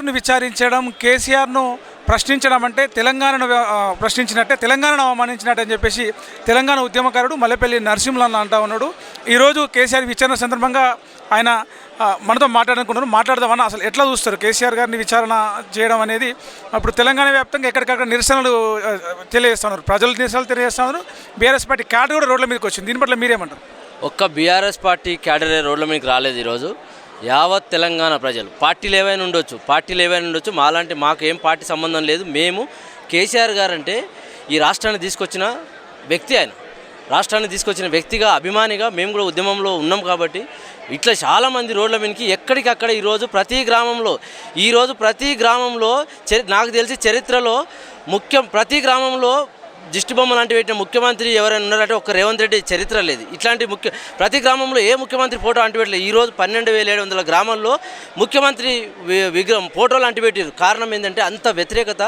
కేసీఆర్ను విచారించడం కేసీఆర్ను ప్రశ్నించడం అంటే తెలంగాణను ప్రశ్నించినట్టే తెలంగాణను అవమానించినట్టు అని చెప్పేసి తెలంగాణ ఉద్యమకారుడు మల్లెపల్లి నరసింహన్ అంటా ఉన్నాడు. ఈరోజు కేసీఆర్ విచారణ సందర్భంగా ఆయన మనతో మాట్లాడాలనుకున్నారు మాట్లాడదామని అసలు ఎట్లా చూస్తారు? కేసీఆర్ గారిని విచారణ చేయడం అనేది అప్పుడు తెలంగాణ వ్యాప్తంగా ఎక్కడికక్కడ నిరసనలు తెలియజేస్తున్నారు. ప్రజలు నిరసనలు తెలియజేస్తున్నారు. బీఆర్ఎస్ పార్టీ క్యాడర్ కూడా రోడ్ల మీదకి వచ్చింది. దీని పట్ల మీరేమంటారు? ఒక్క బీఆర్ఎస్ పార్టీ క్యాడరే రోడ్ల మీదకి రాలేదు ఈరోజు. యావత్ తెలంగాణ ప్రజలు. పార్టీలు ఏవైనా ఉండొచ్చు పార్టీలు ఏవైనా ఉండొచ్చు. మాలాంటి మాకు ఏం పార్టీ సంబంధం లేదు. మేము కేసీఆర్ గారు అంటే ఈ రాష్ట్రాన్ని తీసుకొచ్చిన వ్యక్తి ఆయన. రాష్ట్రాన్ని తీసుకొచ్చిన వ్యక్తిగా అభిమానిగా మేము కూడా ఉద్యమంలో ఉన్నాం కాబట్టి ఇట్లా చాలామంది రోడ్ల మీదకి ఎక్కడికక్కడ ఈరోజు ప్రతి గ్రామంలో ఈరోజు ప్రతి గ్రామంలో చరి నాకు తెలిసి చరిత్రలో ముఖ్యం ప్రతి గ్రామంలో దిష్టి బొమ్మ లాంటి పెట్టిన ముఖ్యమంత్రి ఎవరైనా ఉన్నారంటే ఒక రేవంత్ రెడ్డి చరిత్ర లేదు. ఇట్లాంటి ముఖ్య ప్రతి గ్రామంలో ఏ ముఖ్యమంత్రి ఫోటో అంటిపెట్టలేదు ఈ రోజు పన్నెండు వేల ఏడు వందల గ్రామాల్లో ముఖ్యమంత్రి విగ్రహం ఫోటోలు అంటిపెట్టారు కారణం ఏంటంటే అంత వ్యతిరేకత.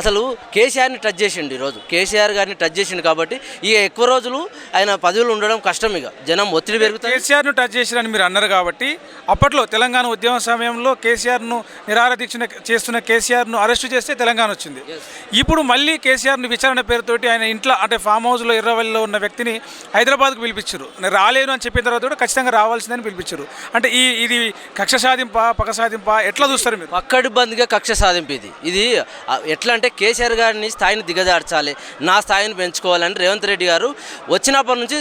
అసలు కేసీఆర్ని టచ్ చేసిండు ఈరోజు కేసీఆర్ గారిని టచ్ చేసిండు కాబట్టి ఇక ఎక్కువ రోజులు ఆయన పదవులు ఉండడం కష్టం ఇక. జనం ఒత్తిడి పెరుగుతాయి కేసీఆర్ను టచ్ చేసిరని మీరు అన్నారు కాబట్టి అప్పట్లో తెలంగాణ ఉద్యమ సమయంలో కేసీఆర్ను నిరాహార దీక్ష చేస్తున్న కేసీఆర్ను అరెస్టు చేస్తే తెలంగాణ వచ్చింది. ఇప్పుడు మళ్ళీ కేసీఆర్ను విచారణ పేరుతోటి ఆయన ఇంట్లో అంటే ఫామ్ హౌస్లో ఇర్రవల్లిలో ఉన్న వ్యక్తిని హైదరాబాద్కు పిలిపించారు. నేను రాలేను అని చెప్పిన తర్వాత కూడా ఖచ్చితంగా రావాల్సిందని పిలిపించారు. అంటే ఈ ఇది కక్ష సాధింపా పక్క సాధింపా ఎట్లా చూస్తారు మీరు? పక్కడిబందిగా కక్ష సాధింపు ఇది. ఇది ఎట్లా అంటే కేసీఆర్ గారిని స్థాయిని దిగజార్చాలి నా స్థాయిని పెంచుకోవాలని రేవంత్ రెడ్డి గారు వచ్చినప్పటి నుంచి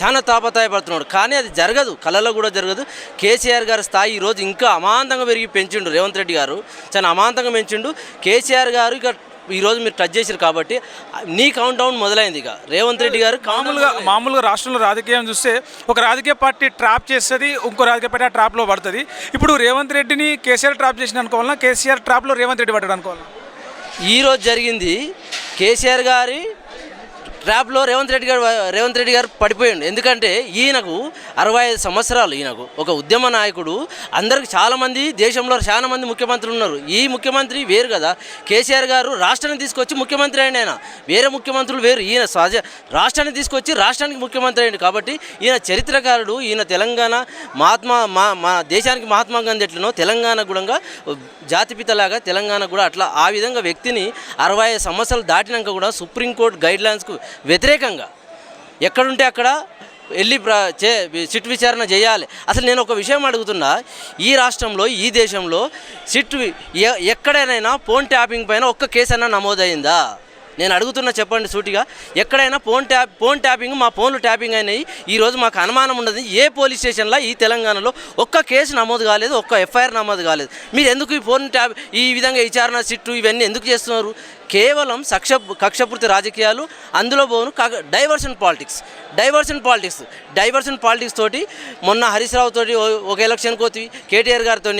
చాలా తాపతాయపడుతున్నాడు కానీ అది జరగదు కళలో కూడా జరగదు. కేసీఆర్ గారి స్థాయి ఈరోజు ఇంకా అమాంతంగా పెరిగి పెంచిండు రేవంత్ రెడ్డి గారు. చాలా అమాంతంగా పెంచిండు. కేసీఆర్ గారు ఇక ఈరోజు మీరు టచ్ చేశారు కాబట్టి నీ కౌంట్ డౌన్ మొదలైంది ఇక. రేవంత్ రెడ్డి గారు మామూలుగా మామూలుగా రాష్ట్రంలో రాజకీయం చూస్తే ఒక రాజకీయ పార్టీ ట్రాప్ చేస్తుంది ఇంకో రాజకీయ పార్టీ ఆ ట్రాప్లో పడుతుంది. ఇప్పుడు రేవంత్ రెడ్డిని కేసీఆర్ ట్రాప్ చేసిన అనుకోవాలన్నా కేసీఆర్ ట్రాప్లో రేవంత్ రెడ్డి పడ్డాడు అనుకోవాలన్నా ఈరోజు జరిగింది కేసీఆర్ గారి ట్రాప్లో రేవంత్ రెడ్డి గారు రేవంత్ రెడ్డి గారు పడిపోయిండు. ఎందుకంటే ఈయనకు అరవై ఐదు సంవత్సరాలు ఈయనకు. ఒక ఉద్యమ నాయకుడు. అందరికి చాలామంది దేశంలో చాలా మంది ముఖ్యమంత్రులు ఉన్నారు. ఈ ముఖ్యమంత్రి వేరు కదా. కేసీఆర్ గారు రాష్ట్రాన్ని తీసుకొచ్చి ముఖ్యమంత్రి అయిన ఆయన. వేరే ముఖ్యమంత్రులు వేరు. ఈయన సహజ రాష్ట్రాన్ని తీసుకొచ్చి రాష్ట్రానికి ముఖ్యమంత్రి అయ్యిండు కాబట్టి ఈయన చరిత్రకారుడు. ఈయన తెలంగాణ మహాత్మా మా మా దేశానికి మహాత్మా గాంధీ ఎట్లనో తెలంగాణ కూడా జాతిపితలాగా తెలంగాణ కూడా అట్లా ఆ విధంగా వ్యక్తిని అరవై ఐదు సంవత్సరాలు దాటినాక కూడా సుప్రీంకోర్టు గైడ్ లైన్స్కు వ్యతిరేకంగా. ఎక్కడుంటే అక్కడ వెళ్ళి చే సిట్ విచారణ చేయాలి. అసలు నేను ఒక విషయం అడుగుతున్నా ఈ రాష్ట్రంలో ఈ దేశంలో సిట్ ఎక్కడైనా ఫోన్ ట్యాపింగ్ పైన ఒక్క కేసు అయినా నమోదైందా? నేను అడుగుతున్నా చెప్పండి సూటిగా. ఎక్కడైనా ఫోన్ ట్యాప్ ఫోన్ ట్యాపింగ్ మా ఫోన్లు ట్యాపింగ్ అయినాయి. ఈరోజు మాకు అనుమానం ఉండదు ఏ పోలీస్ స్టేషన్లో ఈ తెలంగాణలో ఒక్క కేసు నమోదు కాలేదు ఒక్క ఎఫ్ఐఆర్ నమోదు కాలేదు. మీరు ఎందుకు ఈ ఫోన్ ట్యాప్ ఈ విధంగా విచారణ సిట్టు ఇవన్నీ ఎందుకు చేస్తున్నారు? కేవలం సక్ష కక్షపూర్తి రాజకీయాలు అందులో పోను diversion politics. Diversion politics diversion politics తోటి మొన్న హరీష్ రావు తోటి ఒక ఎలక్షన్ కోతి కేటీఆర్ గారితో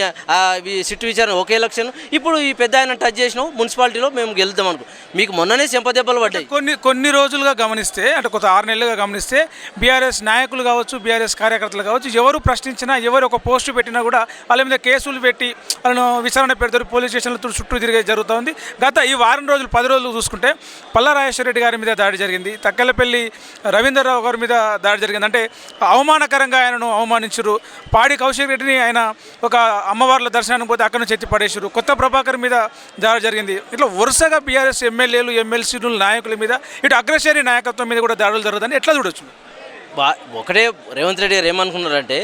సిట్టు విచారణ ఒక ఎలక్షన్. ఇప్పుడు ఈ పెద్ద ఆయన టచ్ చేసినాం మున్సిపాలిటీలో మేము గెలుద్దాం అనుకో. మీకు మొన్ననే చెంపదెబ్బలు పడ్డాయి. కొన్ని కొన్ని రోజులుగా గమనిస్తే అంటే కొత్త ఆరు నెలలుగా గమనిస్తే బీఆర్ఎస్ నాయకులు కావచ్చు బీఆర్ఎస్ కార్యకర్తలు కావచ్చు ఎవరు ప్రశ్నించినా ఎవరు ఒక పోస్టు పెట్టినా కూడా వాళ్ళ మీద కేసులు పెట్టి వాళ్ళను విచారణ పెడతారు పోలీస్ స్టేషన్ల చుట్టూ తిరిగే జరుగుతుంది గత ఈ వారం రోజులు పది రోజులు చూసుకుంటే పల్లా రెడ్డి గారి మీద దాడి జరిగింది. తక్కెలపల్లి రవీంద్రరావు గారి మీద దాడి జరిగింది. అంటే అవమానకరంగా ఆయనను అవమానించరు. పాడి కౌశిక్ రెడ్డిని ఆయన ఒక అమ్మవార్ల దర్శనానికి పోతే అక్కడ నుంచి ఎత్తి పడేసారు కొత్త ప్రభాకర్ మీద దాడి జరిగింది. ఇట్లా వరుసగా బీఆర్ఎస్ ఎమ్మెల్యేలు ఎమ్మెల్సీలు నాయకుల మీద ఇటు అగ్రశ్రేణి నాయకత్వం మీద కూడా దాడులు జరుగుతుందని ఎట్లా చూడొచ్చు? బా ఒకటే రేవంత్ రెడ్డి గారు ఏమనుకున్నారంటే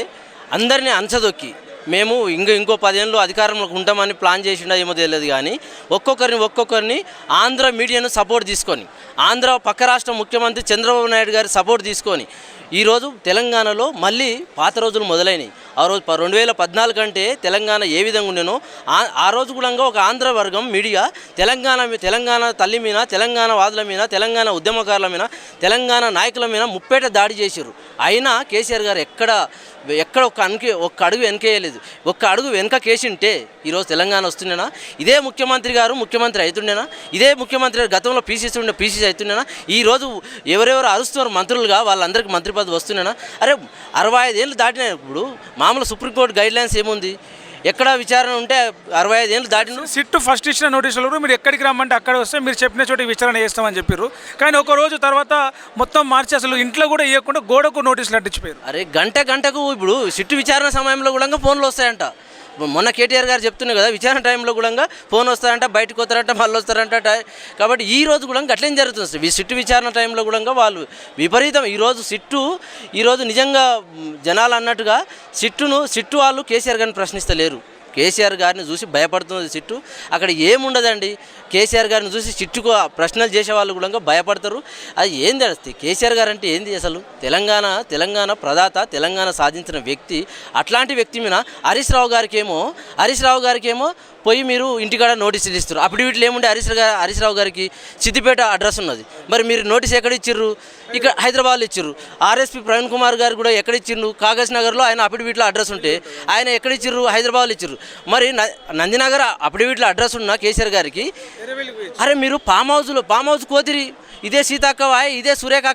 అందరినీ అంచదొక్కి మేము ఇంకా ఇంకో పదేళ్ళు అధికారంలోకి ఉంటామని ప్లాన్ చేసిండా ఏమో తెలియదు కానీ ఒక్కొక్కరిని ఒక్కొక్కరిని ఆంధ్ర మీడియాను సపోర్ట్ తీసుకొని ఆంధ్ర పక్క రాష్ట్ర ముఖ్యమంత్రి చంద్రబాబు నాయుడు గారి సపోర్ట్ తీసుకొని ఈరోజు తెలంగాణలో మళ్ళీ పాత రోజులు మొదలైనవి ఆ రోజు రెండు వేల పద్నాలుగు కంటే తెలంగాణ ఏ విధంగా ఉండేనో ఆ ఆ రోజు కూడా ఒక ఆంధ్ర వర్గం మీడియా తెలంగాణ తెలంగాణ తల్లి మీద తెలంగాణ వాదుల మీద తెలంగాణ ఉద్యమకారుల మీద తెలంగాణ నాయకుల మీద ముప్పేట దాడి చేశారు అయినా కేసీఆర్ గారు ఎక్కడ ఎక్కడ ఒక్క అనికి ఒక్క అడుగు వెనకేయలేదు. ఒక్క అడుగు వెనక కేసింటే ఈరోజు తెలంగాణ వస్తుండేనా? ఇదే ముఖ్యమంత్రి గారు ముఖ్యమంత్రి అవుతుండేనా ఇదే ముఖ్యమంత్రి గారు గతంలో పీసీసీ ఉండే పీసీసీ అవుతుండేనా ఈరోజు ఎవరెవరు అరుస్తున్నారు మంత్రులుగా వాళ్ళందరికీ మంత్రి పదవి వస్తుండేనా? అరే అరవై ఐదేళ్ళు దాటినాయి ఇప్పుడు మామూలు సుప్రీంకోర్టు గైడ్ లైన్స్ ఏముంది? ఎక్కడ విచారణ ఉంటే అరవై ఐదేళ్ళు దాటిన సిట్ ఫస్ట్ ఇచ్చిన నోటీసులు కూడా మీరు ఎక్కడికి రమ్మంటే అక్కడ వస్తే మీరు చెప్పిన చోట విచారణ చేస్తామని చెప్పారు కానీ ఒక రోజు తర్వాత మొత్తం మార్చి అసలు ఇంట్లో కూడా ఇవ్వకుండా గోడకు నోటీసులు అంటించిపోయారు అరే గంట గంటకు ఇప్పుడు సిట్టు విచారణ సమయంలో కూడా ఫోన్లు వస్తాయంట. మొన్న కేటీఆర్ గారు చెప్తున్నారు కదా విచారణ టైంలో కూడా ఫోన్ వస్తారంట బయటకు వస్తారంట మళ్ళీ వస్తారంట కాబట్టి ఈ రోజు కూడా గట్లేం జరుగుతుంది ఈ సిట్టు విచారణ టైంలో కూడా వాళ్ళు విపరీతం. ఈరోజు సిట్టు ఈరోజు నిజంగా జనాలు అన్నట్టుగా సిట్టును సిట్టు వాళ్ళు కేసీఆర్ గారిని ప్రశ్నిస్తలేరు. కేసీఆర్ గారిని చూసి భయపడుతుంది చిట్టు అక్కడ ఏముండదండి? కేసీఆర్ గారిని చూసి చిట్టుకు ఆ ప్రశ్నలు చేసే వాళ్ళు కూడా భయపడతారు. అది ఏంది అడిస్తే కేసీఆర్ గారు అంటే ఏంది అసలు? తెలంగాణ తెలంగాణ ప్రదాత తెలంగాణ సాధించిన వ్యక్తి అట్లాంటి వ్యక్తి మీద హరీష్ రావు గారికి ఏమో హరీష్ రావు గారికి ఏమో పోయి మీరు ఇంటికాడ నోటీసులు ఇస్తారు అప్పుడు వీటిలో ఏముండే? హరీష్ గారు హరీష్ రావు గారికి సిద్దిపేట అడ్రస్ ఉన్నది. మరి మీరు నోటీస్ ఎక్కడ ఇచ్చిర్రు? ఇక్కడ హైదరాబాద్లో ఇచ్చిర్రు. ఆర్ఎస్పీ ప్రవీణ్ కుమార్ గారు కూడా ఎక్కడ ఇచ్చిండు కాగజ్ నగర్లో ఆయన అఫిడవిట్లో అడ్రస్ ఉంటే ఆయన ఎక్కడ ఇచ్చిర్రు? హైదరాబాద్లో ఇచ్చిర్రు. మరి న- నందినగర్ అఫిడవిట్లో అడ్రస్ ఉన్న కేసీఆర్ గారికి అరే మీరు ఫామ్ హౌస్లో ఫామ్ హౌస్ కోతిరి. ఇదే సీతక్కవాయ్ ఇదే సురేఖ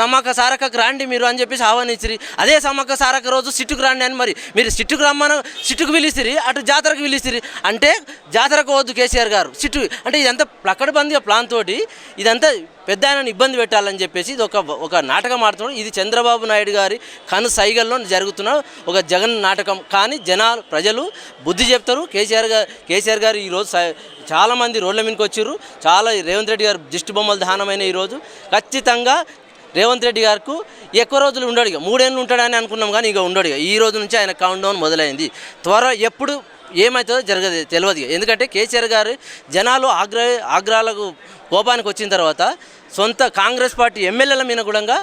సమ్మక్క సారక్కకు రాండి మీరు అని చెప్పేసి ఆహ్వానించిరి. అదే సమ్మక్క సారక్క రోజు సిట్టుకు రాండి అని మరి మీరు సిట్టుకు రమ్మని సిట్టుకు పిలిచిరి అటు జాతరకు పిలిచిరి. అంటే జాతరకు వద్దు కేసీఆర్ గారు సిట్టు అంటే ఇదంతా ప్లక్కడబందిగా ప్లాన్ తోటి ఇదంతా పెద్ద ఆయనను ఇబ్బంది పెట్టాలని చెప్పేసి ఇది ఒక ఒక నాటకం ఆడుతున్నాడు. ఇది చంద్రబాబు నాయుడు గారి కను సైగల్లో జరుగుతున్న ఒక జగన్ నాటకం. కానీ జనాలు ప్రజలు బుద్ధి చెప్తారు. కేసీఆర్ గారు కేసీఆర్ గారు ఈరోజు సై- చాలామంది రోడ్ల మీదకి వచ్చారు. చాలా రేవంత్ రెడ్డి గారు దిష్టి బొమ్మలు దానమైన ఈరోజు ఖచ్చితంగా రేవంత్ రెడ్డి గారికి ఎక్కువ రోజులు ఉండడు ఇక. మూడేళ్ళు ఉంటాడని అనుకున్నాం కానీ ఇక ఉండడు ఇక. ఈ రోజు నుంచి ఆయన కౌంట్ డౌన్ మొదలైంది. త్వర ఎప్పుడు ఏమవుతుందో జరగదు తెలియదు ఎందుకంటే కేసీఆర్ గారు జనాలు ఆగ్ర ఆగ్రహాలకు కోపానికి వచ్చిన తర్వాత సొంత కాంగ్రెస్ పార్టీ ఎమ్మెల్యేల మీద కూడా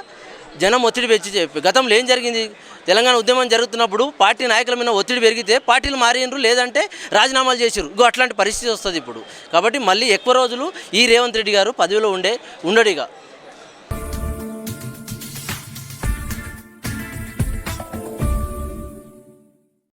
జనం ఒత్తిడి పెంచి చెప్పి గతంలో ఏం జరిగింది? తెలంగాణ ఉద్యమం జరుగుతున్నప్పుడు పార్టీ నాయకుల మీద ఒత్తిడి పెరిగితే పార్టీలు మారిండ్రు లేదంటే రాజీనామాలు చేసిరు ఇగో అట్లాంటి పరిస్థితి వస్తుంది ఇప్పుడు. కాబట్టి మళ్ళీ ఎక్కువ రోజులు ఈ రేవంత్ రెడ్డి గారు పదవిలో ఉండే ఉండడిగా